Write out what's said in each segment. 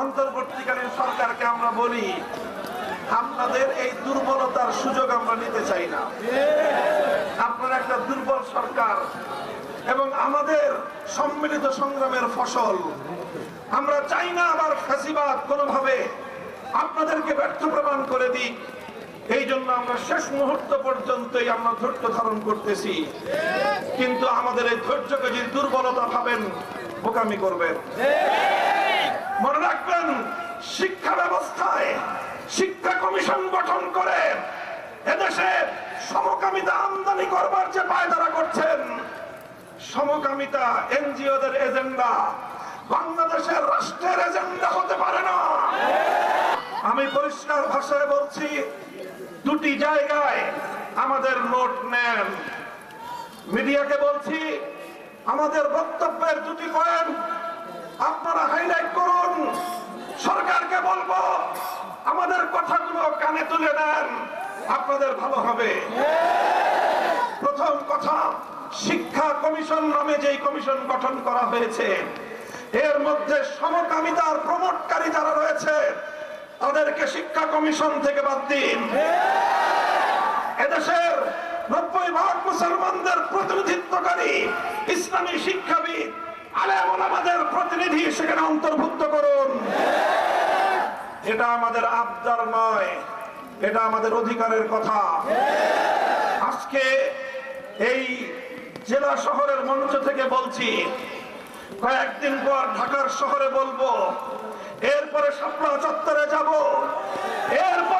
অন্তর্বর্তীকালীন সরকারকে আমরা বলি, আপনাদের এই দুর্বলতার সুযোগ আমরা নিতে চাই না। আপনারা একটা দুর্বল সরকার এবং আমাদের সম্মিলিত সংগ্রামের ফসল। আমরা চাই না আবার ফ্যাসিবাদ কোনোভাবে আপনাদেরকে ব্যর্থ প্রমাণ করে দিই এই জন্য আমরা শেষ মুহূর্ত পর্যন্তই আমরা ধৈর্য ধারণ করতেছি। কিন্তু আমাদের এই ধৈর্যকে যদি দুর্বলতা ভাবেন, বোকামি করবেন। রাখবেন। শিক্ষা ব্যবস্থায় শিক্ষা কমিশন গঠন করে এদেশে সমকামিতা আমদানি করবার যে পায়দারা করছেন, সমকামিতা এনজিওদের এজেন্ডা বাংলাদেশের রাষ্ট্রের এজেন্ডা হতে পারে না। আমি পরিষ্কার ভাষায় বলছি, দুটি জায়গায় আমাদের নোট নেন। মিডিয়াকে বলছি, আমাদের বক্তব্যের দুটি পয়েন্ট আপনারা হাইলাইট আমাদের কথাগুলো কানে তুলে নেন। আপনাদের ভালো হবে। প্রথম কথা, শিক্ষা কমিশন নামে যেই কমিশন গঠন করা হয়েছে, এর মধ্যে সমকামিতার প্রমোটকারী যারা রয়েছে, তাদেরকে শিক্ষা কমিশন থেকে বাদ দিন। এদেশের নব্বই ভাগ মুসলমানদের প্রতিনিধিত্বকারী ইসলামী শিক্ষাবিদ আলেম আমাদের প্রতিনিধি সেখানে অন্তর্ভুক্ত এটা আমাদের আবদার নয়, এটা আমাদের অধিকারের কথা। আজকে এই জেলা শহরের মঞ্চ থেকে বলছি, কয়েকদিন পর ঢাকার শহরে বলব, এরপরে স্বপ্ন চত্বরে যাব, এরপরে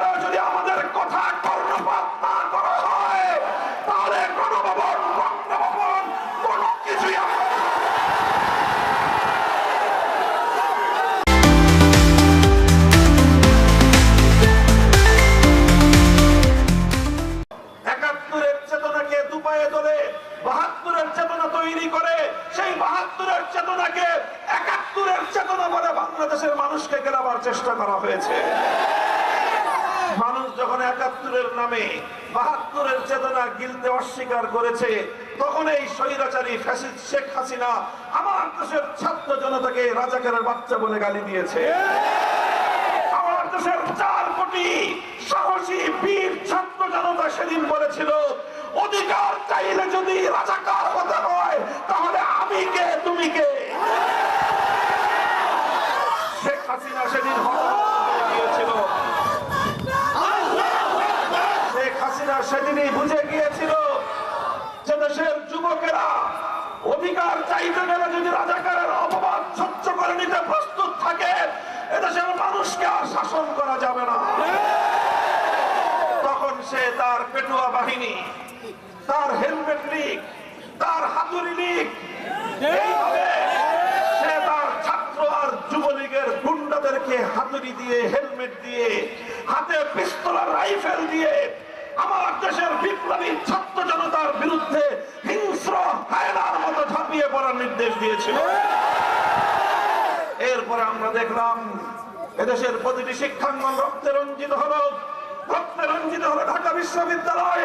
একাত্তরের চেতনা বলে বাংলাদেশের মানুষকে গেলাবার চেষ্টা করা হয়েছে। মানুষ যখন একাত্তরের নামে বাহাত্তরের চেতনা গিলতে অস্বীকার করেছে, তখন এই স্বৈরাচারী ফ্যাসিদ শেখ হাসিনা আমার দেশের ছাত্র জনতাকে রাজাকারের বাচ্চা বলে গালি দিয়েছে। আমার দেশের চার কোটি সাহসী বীর ছাত্র জনতা সেদিন বলেছিল, অধিকার চাইলে যদি রাজাকার হতে হয়, তাহলে আমি কে, তুমি কে শেখ হাসিনা সেদিন হাসিনা সেদিনই বুঝে গিয়েছিল যে দেশের যুবকেরা অধিকার চাইতে গেলে যদি রাজাকারের অপবাদ করে নিতে প্রস্তুত থাকে, এদেশের মানুষকে আর শাসন করা যাবে না। তখন সে তার পেটুয়া বাহিনী, তার হেলমেট লীগ, তার হাতুড়ি লীগ এইভাবে সে তার ছাত্র আর যুবলীগের গুন্ডাদেরকে হাতুড়ি দিয়ে, হেলমেট দিয়ে, হাতে পিস্তল আর রাইফেল দিয়ে আমার দেশের বিপ্লবী ছাত্র জনতার বিরুদ্ধে হিংস্র হায়নার মতো ঝাঁপিয়ে পড়ার নির্দেশ দিয়েছিল। এরপরে আমরা দেখলাম, এদেশের প্রতিটি শিক্ষাঙ্গন রক্তে রঞ্জিত হলো। রক্তে রঞ্জিত হলো ঢাকা বিশ্ববিদ্যালয়।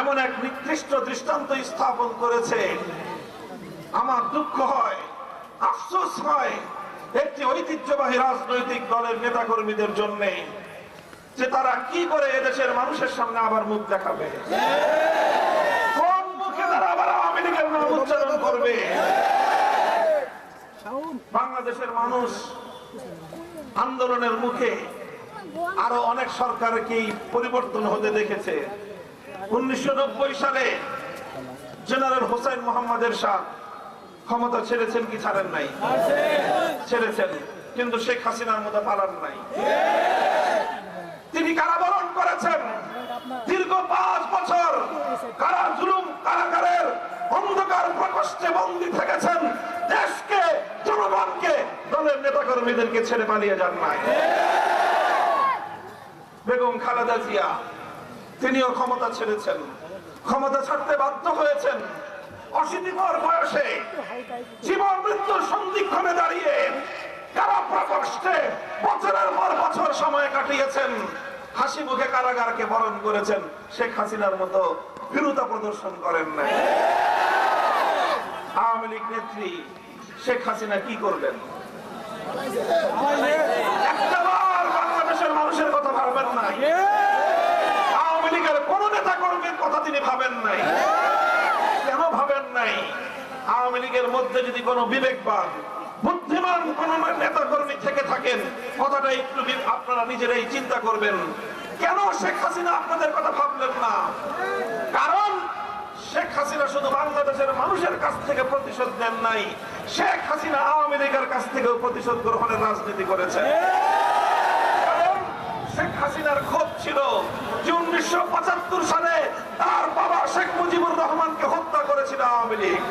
এমন এক নিকৃষ্ট দৃষ্টান্ত স্থাপন করেছে। আমার দুঃখ হয়, আফসোস হয় একটি ঐতিহ্যবাহী রাজনৈতিক দলের নেতাকর্মীদের জন্য যে তারা কি করে এদেশের মানুষের সামনে আবার মুখ দেখাবে। কোন মুখে তারা আবার আওয়ামী লীগের নাম উচ্চারণ করবে? বাংলাদেশের মানুষ আন্দোলনের মুখে আরও অনেক সরকারকেই পরিবর্তন হতে দেখেছে। উনিশশো সালে জেনারেল হোসেন মোহাম্মদের শাহ ক্ষমতা ছেড়েছেন কি ছাড়েন নাই? ছেড়েছেন, কিন্তু শেখ হাসিনার মতো পালান নাই। তিনি কারাবরণ করেছেন। দীর্ঘ পাঁচ বছর কারা জুলুম কারাগারের অন্ধকার প্রকোষ্ঠে বন্দী থেকেছেন। দেশকে, জনগণকে, দলের নেতাকর্মীদেরকে ছেড়ে পালিয়ে যান নাই। বেগম খালেদা জিয়া তিনিও ক্ষমতা ছেড়েছেন। ক্ষমতা ছাড়তে বাধ্য হয়েছেন। অশীতিকর বয়সে জীবন মৃত্যুর সন্ধিক্ষণে দাঁড়িয়ে কারা প্রকোষ্ঠে বছরের পর বছর সময় কাটিয়েছেন, হাসি মুখে কারাগারকে বরণ করেছেন, শেখ হাসিনার মতো বিরুতা প্রদর্শন করেন নাই। আওয়ামী লীগ নেত্রী শেখ হাসিনা কি করবেন? বাংলাদেশের মানুষের কথা ভাববেন নাই আওয়ামী লীগের কোন নেতা কর্মীর কথা তিনি ভাবেন নাই। কেন ভাবেন নাই? আওয়ামী লীগের মধ্যে যদি কোনো বিবেকবান, বুদ্ধিমান কোন নেতা কর্মী থেকে থাকেন, কথাটা একটু আপনারা নিজেরাই চিন্তা করবেন। কেন শেখ হাসিনা আপনাদের কথা ভাবলেন না? কারণ শেখ হাসিনা শুধু বাংলাদেশের মানুষের কাছ থেকে প্রতিশোধ নেন নাই, শেখ হাসিনা আওয়ামী লীগের কাছ থেকেও প্রতিশোধ গ্রহণের রাজনীতি করেছেন। কারণ শেখ হাসিনার ক্ষোভ ছিল যে উনিশশো পঁচাত্তর সালে তার বাবা শেখ মুজিবুর রহমানকে হত্যা করেছিল আওয়ামী লীগ।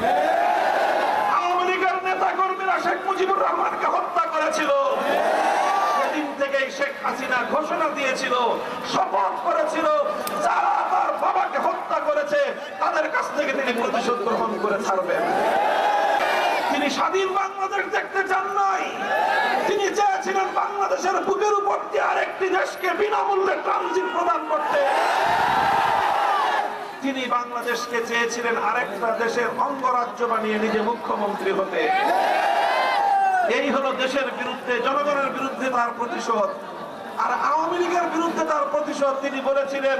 আওয়ামী লীগের নেতা কর্মীরা শেখ মুজিবুর রহমানকে হত্যা করেছিল। ঘোষণা দিয়েছিল, শপথ করেছিল, যারা বাবাকে হত্যা করেছে, তাদের কাছ থেকে তিনি প্রতিশোধ গ্রহণ করে ছাড়বেন। তিনি স্বাধীন বাংলাদেশ দেখতে চান চেয়েছিলেন বাংলাদেশের বুকের উপর দিয়ে আরেকটি দেশকে বিনামূল্যে ট্রানজিট প্রদান করতে তিনি বাংলাদেশকে চেয়েছিলেন আরেকটা দেশের অঙ্গরাজ্য বানিয়ে নিজে মুখ্যমন্ত্রী হতে। এই হলো দেশের বিরুদ্ধে, জনগণের বিরুদ্ধে তার প্রতিশোধ। আর আওয়ামী লীগের বিরুদ্ধে তার প্রতিশোধ তিনি বলেছিলেন,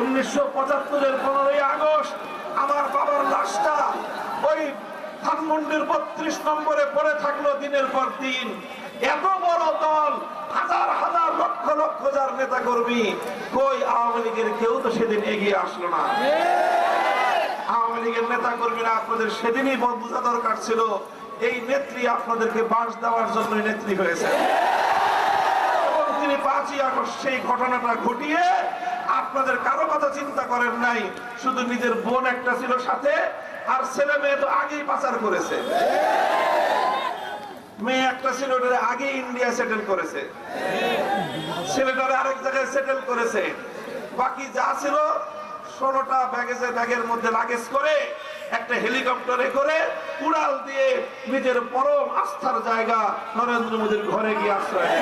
উনিশশো পঁচাত্তরের পনেরোই আগস্ট আমার বাবার লাশটা ওই ধানমন্ডির বত্রিশ নম্বরে পড়ে থাকল দিনের পর দিন। এত বড় দল, হাজার হাজার লক্ষ লক্ষ যার নেতা কর্মী কই আওয়ামী লীগের কেউ তো সেদিন এগিয়ে আসলো না? আওয়ামী লীগের নেতা কর্মীরা আপনাদের সেদিনই বন্ধুতা দরকার ছিল, এই নেত্রী আপনাদেরকে বাস দেওয়ার জন্য নেত্রী হয়েছে। তিনি পাঁচই আগস্ট সেই ঘটনাটা ঘটিয়ে আপনাদের কারও কথা চিন্তা করেন নাই, শুধু নিজের বোন একটা ছিল সাথে, আর ছেলে মেয়ে তো আগেই পাচার করেছে। মেয়ে একটা ছেলেটারে আগে ইন্ডিয়া সেটেল করেছে ছেলেটারে আরেক জায়গায় সেটেল করেছে বাকি যা ছিল, ষোলোটা ব্যাগেজের ব্যাগের মধ্যে লাগেজ করে, একটা হেলিকপ্টারে করে, উড়াল দিয়ে নিজের পরম আস্থার জায়গা নরেন্দ্র মোদীর ঘরে গিয়ে আশ্রয়।